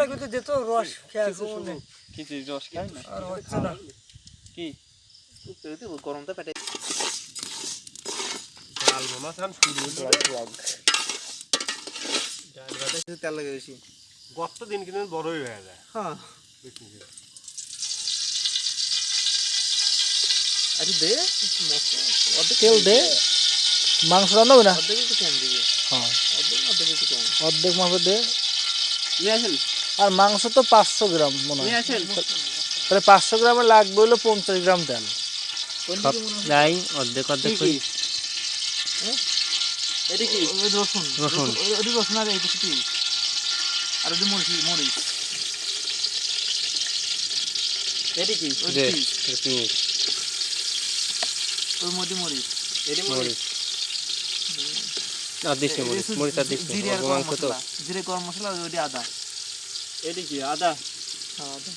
লাগবে তো যেত রস খেয়ে আসব কিছু রস খাই না আর হচ্ছে না। কি? গরমটা পেটে তেল লাগে বেশি। গত দিন কিন্তু বড়ই হয়ে যায়। হ্যাঁ। দে। অর্ধেক তেল দে। মাংস রান্না হবে না? অর্ধেক একটু কম দিবি। হ্যাঁ। অর্ধেক অর্ধেক একটু কম অর্ধেক মাংস দে। নিয়ে আসেন। আর মাংস তো পাঁচশো গ্রাম মনে হয়। তাহলে পাঁচশো গ্রামে লাগবে হলো পঞ্চাশ গ্রাম তেল। নাই অর্ধেক অর্ধেক রসুন। রসুন। রসুন আর আর মরিচ মরিচ। এটা কি? ওই দে পিস, পিস ওর মধ্যে মরিচ। এটা মরিচ। আর দিচ্ছি মরিচ। মরিচ আর দিচ্ছি জিরে গরম মাংস তো। মশলা। জিরে গরম মশলা আর আদা। এটা কি আদা। হ্যাঁ আদা।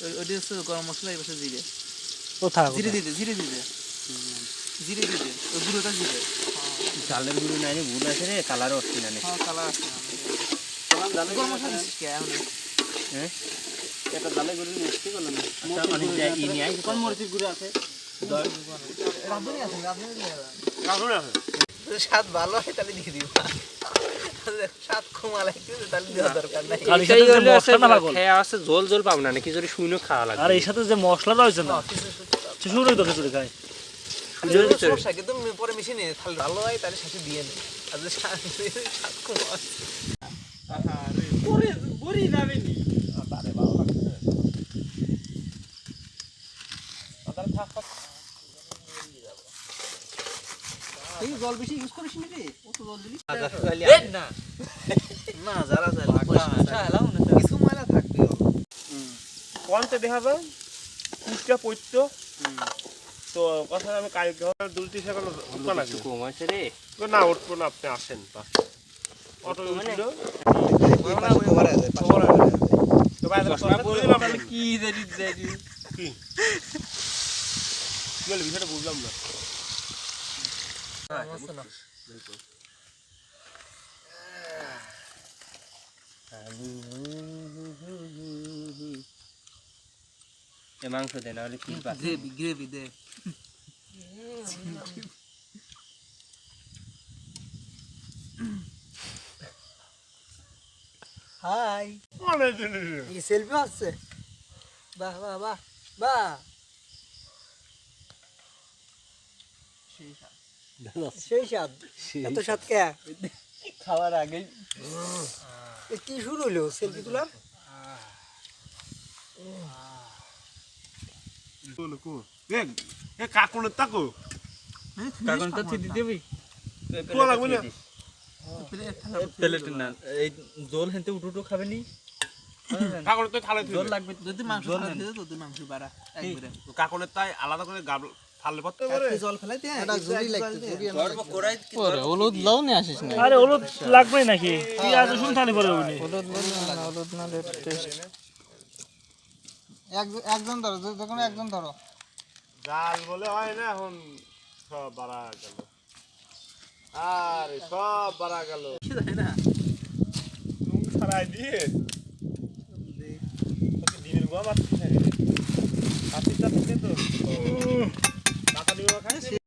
ওই- হচ্ছে গরম মশলা এই পাশে জিরে। কোথায় জিরে দিতে জিরে দিতে। জিরে দিতে ওই গুঁড়োটা জিরে চালের গুঁড়ো নাই রে, ভুল আছে রে কালার আসছে না হ্যাঁ কালার আসছে না। জালে গরম মশলা দিচ্ছিস কে এখন? হ্যাঁ? এটা করলাম আচ্ছা, জায়গায় ই নিয়ে। কোন মরিচের গুঁড়ো আছে? রাঁধুনি আছে রাঁধুনি স্বাদ ভালো হয় তাহলে দিয়ে দিবা। লাগছে তাহলে না। ঝোল ঝোল পাবো না নাকি যদি শুইনো খাওয়া লাগবে। আর এই সাথে যে মশলা রয়েছে না শুরুই তো খিচুড়ি খায়। কিন্তু পরে মিশিয়ে নিয়ে তাহলে ভালো হয় তাহলে সাথে দিয়ে নে। আর যদি স্বাদ স্বাদ কমা হয় বড়ি যাবে এই জল বেশি ইউজ করিস নি রে? কত জল দিলি? না। না যারা যারা কিছু ময়লা থাকবে। কোনটা দেখাবে কুচটা পড়ত তো কথা আমি কালকে দুলটি সেখানে দোকান আছে। একটু কম আছে রে। না উঠবো না আপনি আসেন অটো উঠছিল তো বাইরে কথা বলে দিলাম আপনি কি জানি জানি। কি? কি বিষয়টা বুঝলাম না। মাংস দে না হলে কি পাস গ্রেভি গ্রেভি দে। হাই কি সেলফি আসছে বাহ বাহ বাহ বাহ। সেই স্বাদ এত স্বাদ কে? খাওয়ার আগে কি শুরু হলো সেলফি তোলা কাকুনের তাকো। কাগন তো থিদি দিবি। তো লাগবে না? প্লেট না এই জল হেনতে উঠু উঠু খাবে নি? কাকুনের তো খালে জল লাগবে যদি মাংস যদি মাংস বাড়া কাকুনের তাই আলাদা করে গাব ফাললে পড়তে পারে একটু জল ফেলাই দে জুড়ি লাগতে হলুদ লাও নিয়ে আসিস না আরে হলুদ লাগবে নাকি? পেঁয়াজ রসুন থালি পরে উনি? একজন ধরো যে কোনো একজন ধরো। জাল বলে হয় না এখন সব বাড়া গেল। আরে সব বাড়া গেল। না নুন ছাড়াই দিয়ে। তোকে গোয়া মারছিস না রে? তো। 안녕하 세.